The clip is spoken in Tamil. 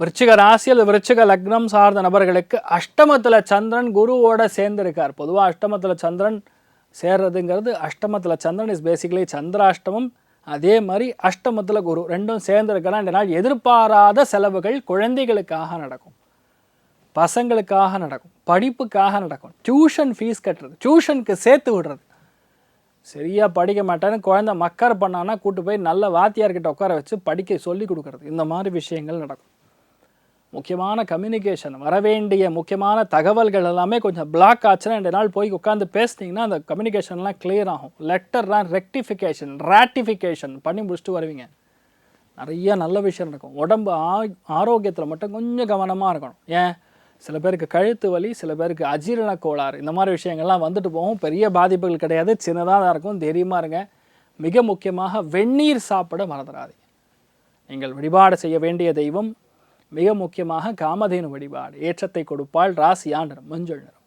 விருச்சிக ராசி அல்லது விருச்சிக லக்னம் சார்ந்த நபர்களுக்கு அஷ்டமத்தில் சந்திரன் குருவோட சேர்ந்திருக்கார். பொதுவாக அஷ்டமத்தில் சந்திரன் சேர்றதுங்கிறது அஷ்டமத்தில் சந்திரன் இஸ் பேசிக்கலி சந்திராஷ்டமம் அதே மாதிரி அஷ்டமத்தில் குரு ரெண்டும் சேர்ந்துருக்கலாம் இந்த நாள் எதிர்பாராத செலவுகள் குழந்தைகளுக்காக நடக்கும். பசங்களுக்காக நடக்கும். படிப்புக்காக நடக்கும். டியூஷன் ஃபீஸ் கட்டுறது. டியூஷனுக்கு சேர்த்து விடுறது. சரியா படிக்க மாட்டேன்னு குழந்தை மக்கர் பண்ணான்னா கூட்டு போய் நல்ல வாத்தியார்கிட்ட உட்கார வச்சு படிக்க சொல்லி கொடுக்கறது. இந்த மாதிரி விஷயங்கள் நடக்கும். முக்கியமான கம்யூனிகேஷன் வரவேண்டிய முக்கியமான தகவல்கள் எல்லாமே கொஞ்சம் பிளாக் ஆச்சுன்னா ரெண்டு நாள் போய் உட்காந்து பேசுனீங்கன்னா அந்த கம்யூனிகேஷன்லாம் கிளியர் ஆகும். லெட்டர்லாம் ரெக்டிஃபிகேஷன் ராட்டிஃபிகேஷன் பண்ணி முடிச்சுட்டு வருவீங்க. நிறைய நல்ல விஷயம் இருக்கும் உடம்பு ஆ ஆரோக்கியத்தில் மட்டும் கொஞ்சம் கவனமாக இருக்கணும். ஏன்? சில பேருக்கு கழுத்து வலி சில பேருக்கு அஜீரண கோளாறு. இந்த மாதிரி விஷயங்கள்லாம் வந்துட்டு போகும். பெரிய பாதிப்புகள் கிடையாது. சின்னதாக தான் இருக்கும். தைரியமாக இருங்க. மிக முக்கியமாக வெந்நீர் சாப்பிட மறந்துடாதீங்க. நீங்கள் வழிபாடு செய்ய வேண்டிய தெய்வம் மிக முக்கியமாக காமதேனு வழிபாடு ஏற்றத்தை கொடுப்பாள் ராசியா நிறம் மஞ்சள் நிறம்